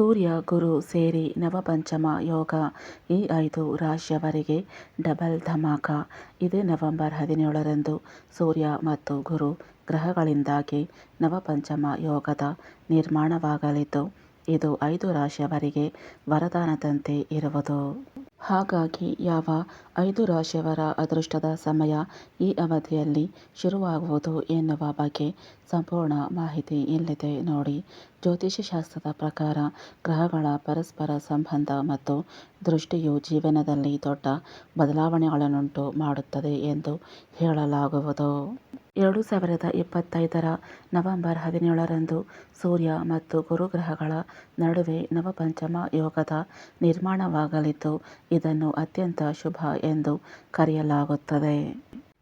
ಸೂರ್ಯ ಗುರು ಸೇರಿ ನವಪಂಚಮ ಯೋಗ ಈ ಐದು ರಾಶಿಯವರಿಗೆ ಡಬಲ್ ಧಮಾಕ. ಇದೇ ನವೆಂಬರ್ ಹದಿನೇಳರಂದು ಸೂರ್ಯ ಮತ್ತು ಗುರು ಗ್ರಹಗಳಿಂದಾಗಿ ನವಪಂಚಮ ಯೋಗದ ನಿರ್ಮಾಣವಾಗಲಿದ್ದು, ಇದು ಐದು ರಾಶಿಯವರಿಗೆ ವರದಾನದಂತೆ ಇರುವುದು. ಹಾಗಾಗಿ ಯಾವ ಐದು ರಾಶಿಯವರ ಅದೃಷ್ಟದ ಸಮಯ ಈ ಅವಧಿಯಲ್ಲಿ ಶುರುವಾಗುವುದು ಎನ್ನುವ ಬಗ್ಗೆ ಸಂಪೂರ್ಣ ಮಾಹಿತಿ ಇಲ್ಲಿದೆ ನೋಡಿ. ಜ್ಯೋತಿಷ್ಯ ಶಾಸ್ತ್ರದ ಪ್ರಕಾರ ಗ್ರಹಗಳ ಪರಸ್ಪರ ಸಂಬಂಧ ಮತ್ತು ದೃಷ್ಟಿಯು ಜೀವನದಲ್ಲಿ ದೊಡ್ಡ ಬದಲಾವಣೆಗಳನ್ನುಂಟು ಮಾಡುತ್ತದೆ ಎಂದು ಹೇಳಲಾಗುವುದು. ಎರಡು ಸಾವಿರದ ಇಪ್ಪತ್ತೈದರ ನವೆಂಬರ್ ಹದಿನೇಳರಂದು ಸೂರ್ಯ ಮತ್ತು ಗುರುಗ್ರಹಗಳ ನಡುವೆ ನವಪಂಚಮ ಯೋಗದ ನಿರ್ಮಾಣವಾಗಲಿದ್ದು, ಇದನ್ನು ಅತ್ಯಂತ ಶುಭ ಎಂದು ಕರೆಯಲಾಗುತ್ತದೆ.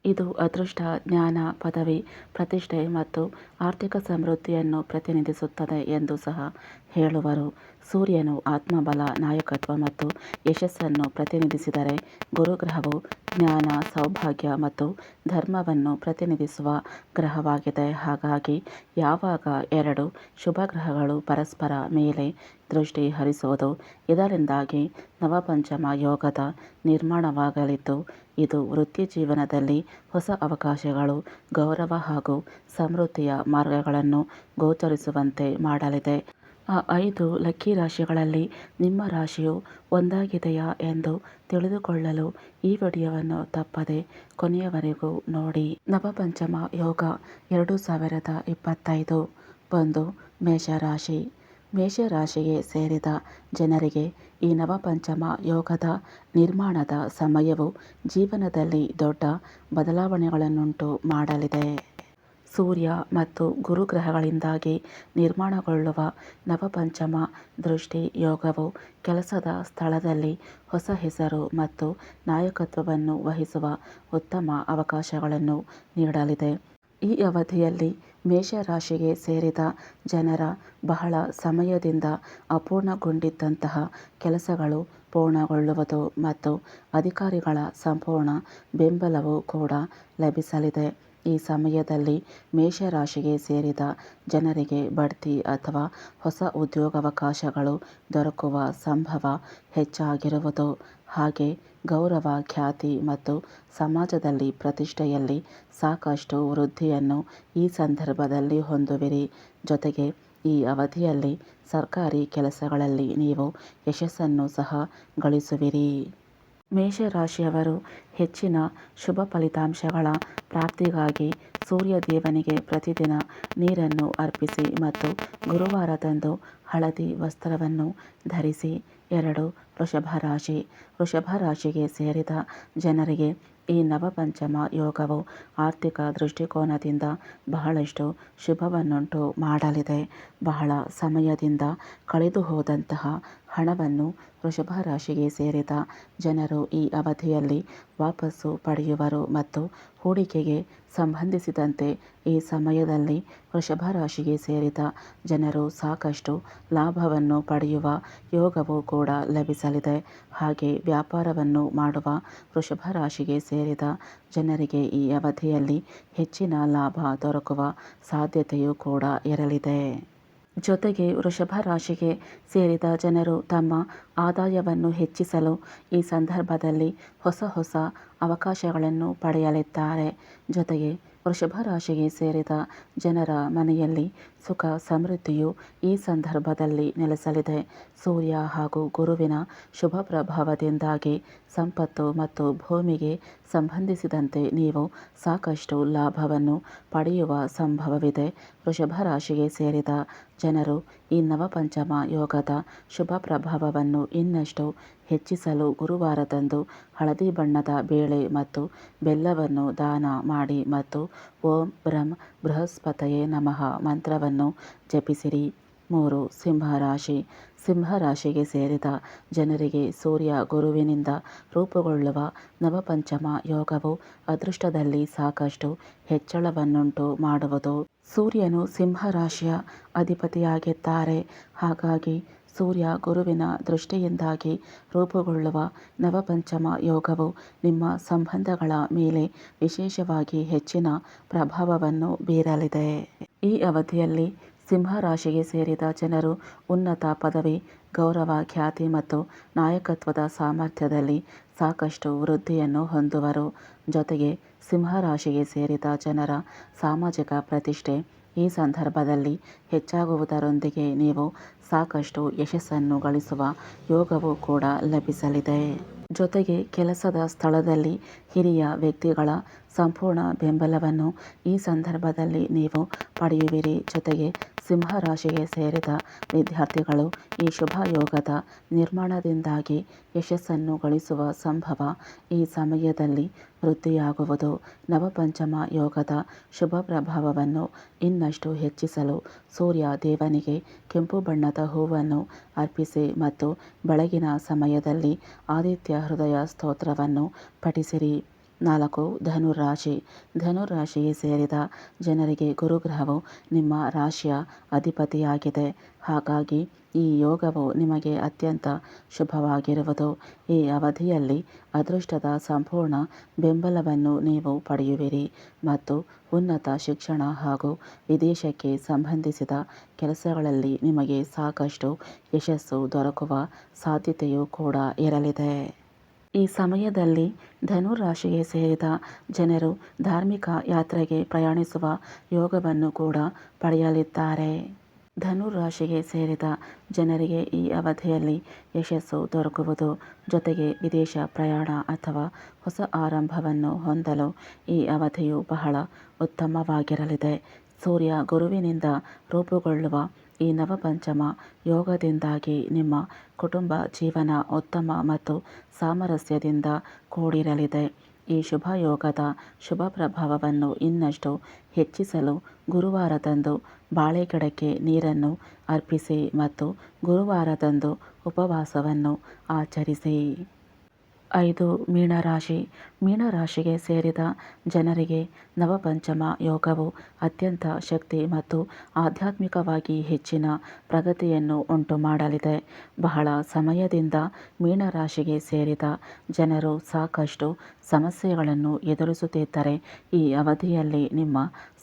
ಇದು ಅದೃಷ್ಟ, ಜ್ಞಾನ, ಪದವಿ, ಪ್ರತಿಷ್ಠೆ ಮತ್ತು ಆರ್ಥಿಕ ಸಮೃದ್ಧಿಯನ್ನು ಪ್ರತಿನಿಧಿಸುತ್ತದೆ ಎಂದು ಸಹ ಹೇಳುವರು. ಸೂರ್ಯನು ಆತ್ಮಬಲ, ನಾಯಕತ್ವ ಮತ್ತು ಯಶಸ್ಸನ್ನು ಪ್ರತಿನಿಧಿಸಿದರೆ ಗುರುಗ್ರಹವು ಜ್ಞಾನ, ಸೌಭಾಗ್ಯ ಮತ್ತು ಧರ್ಮವನ್ನು ಪ್ರತಿನಿಧಿಸುವ ಗ್ರಹವಾಗಿದೆ. ಹಾಗಾಗಿ ಯಾವಾಗ ಎರಡು ಶುಭ ಗ್ರಹಗಳು ಪರಸ್ಪರ ಮೇಲೆ ದೃಷ್ಟಿ ಹರಿಸುವುದು, ಇದರಿಂದಾಗಿ ನವಪಂಚಮ ಯೋಗದ ನಿರ್ಮಾಣವಾಗಲಿದ್ದು, ಇದು ವೃತ್ತಿ ಜೀವನದಲ್ಲಿ ಹೊಸ ಅವಕಾಶಗಳು, ಗೌರವ ಹಾಗೂ ಸಮೃದ್ಧಿಯ ಮಾರ್ಗಗಳನ್ನು ಗೋಚರಿಸುವಂತೆ ಮಾಡಲಿದೆ. ಆ ಐದು ಲಕ್ಕಿ ರಾಶಿಗಳಲ್ಲಿ ನಿಮ್ಮ ರಾಶಿಯು ಒಂದಾಗಿದೆಯಾ ಎಂದು ತಿಳಿದುಕೊಳ್ಳಲು ಈ ವಿಡಿಯೋವನ್ನು ತಪ್ಪದೆ ಕೊನೆಯವರೆಗೂ ನೋಡಿ. ನವಪಂಚಮ ಯೋಗ ಎರಡು ಸಾವಿರದ ಇಪ್ಪತ್ತೈದು. ಒಂದು ಮೇಷರಾಶಿ. ಮೇಷರಾಶಿಗೆ ಸೇರಿದ ಜನರಿಗೆ ಈ ನವಪಂಚಮ ಯೋಗದ ನಿರ್ಮಾಣದ ಸಮಯವು ಜೀವನದಲ್ಲಿ ದೊಡ್ಡ ಬದಲಾವಣೆಗಳನ್ನುಂಟು ಮಾಡಲಿದೆ. ಸೂರ್ಯ ಮತ್ತು ಗುರುಗ್ರಹಗಳಿಂದಾಗಿ ನಿರ್ಮಾಣಗೊಳ್ಳುವ ನವಪಂಚಮ ದೃಷ್ಟಿ ಯೋಗವು ಕೆಲಸದ ಸ್ಥಳದಲ್ಲಿ ಹೊಸ ಹೆಸರು ಮತ್ತು ನಾಯಕತ್ವವನ್ನು ವಹಿಸುವ ಉತ್ತಮ ಅವಕಾಶಗಳನ್ನು ನೀಡಲಿದೆ. ಈ ಅವಧಿಯಲ್ಲಿ ಮೇಷರಾಶಿಗೆ ಸೇರಿದ ಜನರ ಬಹಳ ಸಮಯದಿಂದ ಅಪೂರ್ಣಗೊಂಡಿದ್ದಂತಹ ಕೆಲಸಗಳು ಪೂರ್ಣಗೊಳ್ಳುವುದು ಮತ್ತು ಅಧಿಕಾರಿಗಳ ಸಂಪೂರ್ಣ ಬೆಂಬಲವೂ ಕೂಡ ಲಭಿಸಲಿದೆ. ಈ ಸಮಯದಲ್ಲಿ ಮೇಷರಾಶಿಗೆ ಸೇರಿದ ಜನರಿಗೆ ಬಡ್ತಿ ಅಥವಾ ಹೊಸ ಉದ್ಯೋಗಾವಕಾಶಗಳು ದೊರಕುವ ಸಂಭವ ಹೆಚ್ಚಾಗಿರುವುದು. ಹಾಗೆ ಗೌರವ, ಖ್ಯಾತಿ ಮತ್ತು ಸಮಾಜದಲ್ಲಿ ಪ್ರತಿಷ್ಠೆಯಲ್ಲಿ ಸಾಕಷ್ಟು ವೃದ್ಧಿಯನ್ನು ಈ ಸಂದರ್ಭದಲ್ಲಿ ಹೊಂದುವಿರಿ. ಜೊತೆಗೆ ಈ ಅವಧಿಯಲ್ಲಿ ಸರ್ಕಾರಿ ಕೆಲಸಗಳಲ್ಲಿ ನೀವು ಯಶಸ್ಸನ್ನು ಸಹ ಗಳಿಸುವಿರಿ. ಮೇಷರಾಶಿಯವರು ಹೆಚ್ಚಿನ ಶುಭ ಫಲಿತಾಂಶಗಳ ಪ್ರಾಪ್ತಿಗಾಗಿ ಸೂರ್ಯ ದೇವನಿಗೆ ಪ್ರತಿದಿನ ನೀರನ್ನು ಅರ್ಪಿಸಿ ಮತ್ತು ಗುರುವಾರದಂದು ಹಳದಿ ವಸ್ತ್ರವನ್ನು ಧರಿಸಿ ಎರಡು ವೃಷಭ ರಾಶಿ. ವೃಷಭ ರಾಶಿಗೆ ಸೇರಿದ ಜನರಿಗೆ ಈ ನವಪಂಚಮ ಯೋಗವು ಆರ್ಥಿಕ ದೃಷ್ಟಿಕೋನದಿಂದ ಬಹಳಷ್ಟು ಶುಭವನ್ನುಂಟು ಮಾಡಲಿದೆ. ಬಹಳ ಸಮಯದಿಂದ ಕಳೆದು ಹೋದಂತಹ ಹಣವನ್ನು ವೃಷಭ ರಾಶಿಗೆ ಸೇರಿದ ಜನರು ಈ ಅವಧಿಯಲ್ಲಿ ವಾಪಸ್ಸು ಪಡೆಯುವರು ಮತ್ತು ಹೂಡಿಕೆಗೆ ಸಂಬಂಧಿಸಿದಂತೆ ಈ ಸಮಯದಲ್ಲಿ ವೃಷಭ ರಾಶಿಗೆ ಸೇರಿದ ಜನರು ಸಾಕಷ್ಟು ಲಾಭವನ್ನು ಪಡೆಯುವ ಯೋಗವು ಕೂಡ ಲಭಿಸಲಿದೆ. ಹಾಗೆ ವ್ಯಾಪಾರವನ್ನು ಮಾಡುವ ವೃಷಭ ರಾಶಿಗೆ ಸೇರಿದ ಜನರಿಗೆ ಈ ಅವಧಿಯಲ್ಲಿ ಹೆಚ್ಚಿನ ಲಾಭ ದೊರಕುವ ಸಾಧ್ಯತೆಯೂ ಕೂಡ ಇರಲಿದೆ. ಜೊತೆಗೆ ವೃಷಭ ರಾಶಿಗೆ ಸೇರಿದ ಜನರು ತಮ್ಮ ಆದಾಯವನ್ನು ಹೆಚ್ಚಿಸಲು ಈ ಸಂದರ್ಭದಲ್ಲಿ ಹೊಸ ಹೊಸ ಅವಕಾಶಗಳನ್ನು ಪಡೆಯಲಿದ್ದಾರೆ. ಜೊತೆಗೆ ವೃಷಭ ರಾಶಿಗೆ ಸೇರಿದ ಜನರ ಮನೆಯಲ್ಲಿ ಸುಖ ಸಮೃದ್ಧಿಯು ಈ ಸಂದರ್ಭದಲ್ಲಿ ನೆಲೆಸಲಿದೆ. ಸೂರ್ಯ ಹಾಗೂ ಗುರುವಿನ ಶುಭ ಪ್ರಭಾವದಿಂದಾಗಿ ಸಂಪತ್ತು ಮತ್ತು ಭೂಮಿಗೆ ಸಂಬಂಧಿಸಿದಂತೆ ನೀವು ಸಾಕಷ್ಟು ಲಾಭವನ್ನು ಪಡೆಯುವ ಸಂಭವವಿದೆ. ವೃಷಭ ರಾಶಿಗೆ ಸೇರಿದ ಜನರು ಈ ನವಪಂಚಮ ಯೋಗದ ಶುಭ ಪ್ರಭಾವವನ್ನು ಇನ್ನಷ್ಟು ಹೆಚ್ಚಿಸಲು ಗುರುವಾರದಂದು ಹಳದಿ ಬಣ್ಣದ ಬೇಳೆ ಮತ್ತು ಬೆಲ್ಲವನ್ನು ದಾನ ಮಾಡಿ ಮತ್ತು ಓಂ ಬ್ರಹ್ಮ ಬೃಹಸ್ಪತಯೇ ನಮಃ ಮಂತ್ರವನ್ನು ಜಪಿಸಿರಿ. ಮೂರು ಸಿಂಹರಾಶಿ ಸಿಂಹರಾಶಿಗೆ ಸೇರಿದ ಜನರಿಗೆ ಸೂರ್ಯ ಗುರುವಿನಿಂದ ರೂಪುಗೊಳ್ಳುವ ನವಪಂಚಮ ಯೋಗವು ಅದೃಷ್ಟದಲ್ಲಿ ಸಾಕಷ್ಟು ಹೆಚ್ಚಳವನ್ನುಂಟು ಮಾಡುವುದು. ಸೂರ್ಯನು ಸಿಂಹರಾಶಿಯ ಅಧಿಪತಿಯಾಗಿದ್ದಾರೆ. ಹಾಗಾಗಿ ಸೂರ್ಯ ಗುರುವಿನ ದೃಷ್ಟಿಯಿಂದಾಗಿ ರೂಪುಗೊಳ್ಳುವ ನವಪಂಚಮ ಯೋಗವು ನಿಮ್ಮ ಸಂಬಂಧಗಳ ಮೇಲೆ ವಿಶೇಷವಾಗಿ ಹೆಚ್ಚಿನ ಪ್ರಭಾವವನ್ನು ಬೀರಲಿದೆ. ಈ ಅವಧಿಯಲ್ಲಿ ಸಿಂಹ ರಾಶಿಗೆ ಸೇರಿದ ಜನರು ಉನ್ನತ ಪದವಿ, ಗೌರವ, ಖ್ಯಾತಿ ಮತ್ತು ನಾಯಕತ್ವದ ಸಾಮರ್ಥ್ಯದಲ್ಲಿ ಸಾಕಷ್ಟು ವೃದ್ಧಿಯನ್ನು ಹೊಂದುವರು. ಜೊತೆಗೆ ಸಿಂಹ ರಾಶಿಗೆ ಸೇರಿದ ಜನರ ಸಾಮಾಜಿಕ ಪ್ರತಿಷ್ಠೆ ಈ ಸಂದರ್ಭದಲ್ಲಿ ಹೆಚ್ಚಾಗುವುದರೊಂದಿಗೆ ನೀವು ಸಾಕಷ್ಟು ಯಶಸ್ಸನ್ನು ಗಳಿಸುವ ಯೋಗವೂ ಕೂಡ ಲಭಿಸಲಿದೆ. ಜೊತೆಗೆ ಕೆಲಸದ ಸ್ಥಳದಲ್ಲಿ ಹಿರಿಯ ವ್ಯಕ್ತಿಗಳ ಸಂಪೂರ್ಣ ಬೆಂಬಲವನ್ನು ಈ ಸಂದರ್ಭದಲ್ಲಿ ನೀವು ಪಡೆಯುವಿರಿ. ಜೊತೆಗೆ ಸಿಂಹ ರಾಶಿಗೆ ಸೇರಿದ ವಿದ್ಯಾರ್ಥಿಗಳು ಈ ಶುಭ ಯೋಗದ ನಿರ್ಮಾಣದಿಂದಾಗಿ ಯಶಸ್ಸನ್ನು ಗಳಿಸುವ ಸಂಭವ ಈ ಸಮಯದಲ್ಲಿ ವೃದ್ಧಿಯಾಗುವುದು. ನವಪಂಚಮ ಯೋಗದ ಶುಭ ಪ್ರಭಾವವನ್ನು ಇನ್ನಷ್ಟು ಹೆಚ್ಚಿಸಲು ಸೂರ್ಯ ದೇವನಿಗೆ ಕೆಂಪು ಬಣ್ಣದ ಹೂವನ್ನು ಅರ್ಪಿಸಿ ಮತ್ತು ಬೆಳಗಿನ ಸಮಯದಲ್ಲಿ ಆದಿತ್ಯ ಹೃದಯ ಸ್ತೋತ್ರವನ್ನು ಪಠಿಸಿರಿ. ನಾಲ್ಕು ಧನುರಾಶಿ ಧನುರಾಶಿಗೆ ಸೇರಿದ ಜನರಿಗೆ ಗುರುಗ್ರಹವು ನಿಮ್ಮ ರಾಶಿಯ ಅಧಿಪತಿಯಾಗಿದೆ. ಹಾಗಾಗಿ ಈ ಯೋಗವು ನಿಮಗೆ ಅತ್ಯಂತ ಶುಭವಾಗಿರುವುದು. ಈ ಅವಧಿಯಲ್ಲಿ ಅದೃಷ್ಟದ ಸಂಪೂರ್ಣ ಬೆಂಬಲವನ್ನು ನೀವು ಪಡೆಯುವಿರಿ ಮತ್ತು ಉನ್ನತ ಶಿಕ್ಷಣ ಹಾಗೂ ವಿದೇಶಕ್ಕೆ ಸಂಬಂಧಿಸಿದ ಕೆಲಸಗಳಲ್ಲಿ ನಿಮಗೆ ಸಾಕಷ್ಟು ಯಶಸ್ಸು ದೊರಕುವ ಸಾಧ್ಯತೆಯೂ ಕೂಡ ಇರಲಿದೆ. ಈ ಸಮಯದಲ್ಲಿ ಧನು ರಾಶಿಗೆ ಸೇರಿದ ಜನರು ಧಾರ್ಮಿಕ ಯಾತ್ರೆಗೆ ಪ್ರಯಾಣಿಸುವ ಯೋಗವನ್ನು ಕೂಡ ಪಡೆಯಲಿದ್ದಾರೆ. ಧನು ರಾಶಿಗೆ ಸೇರಿದ ಜನರಿಗೆ ಈ ಅವಧಿಯಲ್ಲಿ ಯಶಸ್ಸು ದೊರಕುವುದು ಜೊತೆಗೆ ವಿದೇಶ ಪ್ರಯಾಣ ಅಥವಾ ಹೊಸ ಆರಂಭವನ್ನು ಹೊಂದಲು ಈ ಅವಧಿಯು ಬಹಳ ಉತ್ತಮವಾಗಿರಲಿದೆ. ಸೂರ್ಯ ಗುರುವಿನಿಂದ ರೂಪುಗೊಳ್ಳುವ ಈ ನವಪಂಚಮ ಯೋಗದಿಂದಾಗಿ ನಿಮ್ಮ ಕುಟುಂಬ ಜೀವನ ಉತ್ತಮ ಮತ್ತು ಸಾಮರಸ್ಯದಿಂದ ಕೂಡಿರಲಿದೆ. ಈ ಶುಭ ಯೋಗದ ಶುಭ ಪ್ರಭಾವವನ್ನು ಇನ್ನಷ್ಟು ಹೆಚ್ಚಿಸಲು ಗುರುವಾರದಂದು ಬಾಳೆಗಿಡಕ್ಕೆ ನೀರನ್ನು ಅರ್ಪಿಸಿ ಮತ್ತು ಗುರುವಾರದಂದು ಉಪವಾಸವನ್ನು ಆಚರಿಸಿ. ಐದು ಮೀನರಾಶಿ ಮೀನರಾಶಿಗೆ ಸೇರಿದ ಜನರಿಗೆ ನವಪಂಚಮ ಯೋಗವು ಅತ್ಯಂತ ಶಕ್ತಿ ಮತ್ತು ಆಧ್ಯಾತ್ಮಿಕವಾಗಿ ಹೆಚ್ಚಿನ ಪ್ರಗತಿಯನ್ನು ಉಂಟು ಮಾಡಲಿದೆ ಬಹಳ ಸಮಯದಿಂದ ಮೀನರಾಶಿಗೆ ಸೇರಿದ ಜನರು ಸಾಕಷ್ಟು ಸಮಸ್ಯೆಗಳನ್ನು ಎದುರಿಸುತ್ತಿದ್ದರೆ ಈ ಅವಧಿಯಲ್ಲಿ ನಿಮ್ಮ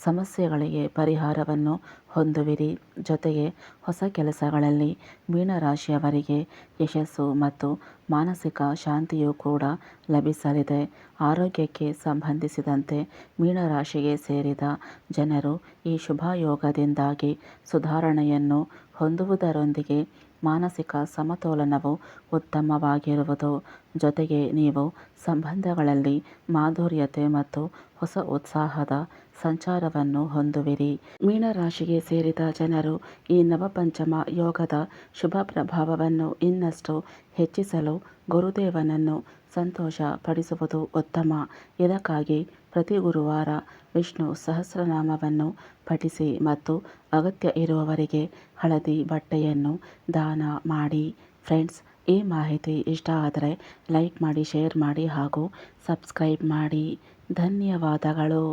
ಸಮಸ್ಯೆಗಳಿಗೆ ಪರಿಹಾರವನ್ನು ಹೊಂದುವಿರಿ. ಜೊತೆಗೆ ಹೊಸ ಕೆಲಸಗಳಲ್ಲಿ ಮೀನರಾಶಿಯವರಿಗೆ ಯಶಸ್ಸು ಮತ್ತು ಮಾನಸಿಕ ಶಾಂತಿಯೂ ಕೂಡ ಲಭಿಸಲಿದೆ. ಆರೋಗ್ಯಕ್ಕೆ ಸಂಬಂಧಿಸಿದಂತೆ ಮೀನರಾಶಿಗೆ ಸೇರಿದ ಜನರು ಈ ಶುಭ ಯೋಗದಿಂದಾಗಿ ಸುಧಾರಣೆಯನ್ನು ಹೊಂದುವುದರೊಂದಿಗೆ ಮಾನಸಿಕ ಸಮತೋಲನವು ಉತ್ತಮವಾಗಿರುವುದು. ಜೊತೆಗೆ ನೀವು ಸಂಬಂಧಗಳಲ್ಲಿ ಮಾಧುರ್ಯತೆ ಮತ್ತು ಹೊಸ ಉತ್ಸಾಹದ ಸಂಚಾರವನ್ನು ಹೊಂದುವಿರಿ. ಮೀನರಾಶಿಗೆ ಸೇರಿದ ಜನರು ಈ ನವಪಂಚಮ ಯೋಗದ ಶುಭ ಪ್ರಭಾವವನ್ನು ಇನ್ನಷ್ಟು ಹೆಚ್ಚಿಸಲು ಗುರುದೇವನನ್ನು ಸಂತೋಷ ಪಡಿಸುವುದು ಉತ್ತಮ. ಇದಕ್ಕಾಗಿ ಪ್ರತಿ ಗುರುವಾರ ವಿಷ್ಣು ಸಹಸ್ರನಾಮವನ್ನು ಪಠಿಸಿ ಮತ್ತು ಅಗತ್ಯ ಇರುವವರಿಗೆ ಹಳದಿ ಬಟ್ಟೆಯನ್ನು ದಾನ ಮಾಡಿ. ಫ್ರೆಂಡ್ಸ್, ಈ ಮಾಹಿತಿ ಇಷ್ಟ ಆದರೆ ಲೈಕ್ ಮಾಡಿ, ಶೇರ್ ಮಾಡಿ ಹಾಗೂ ಸಬ್ಸ್ಕ್ರೈಬ್ ಮಾಡಿ. ಧನ್ಯವಾದಗಳು.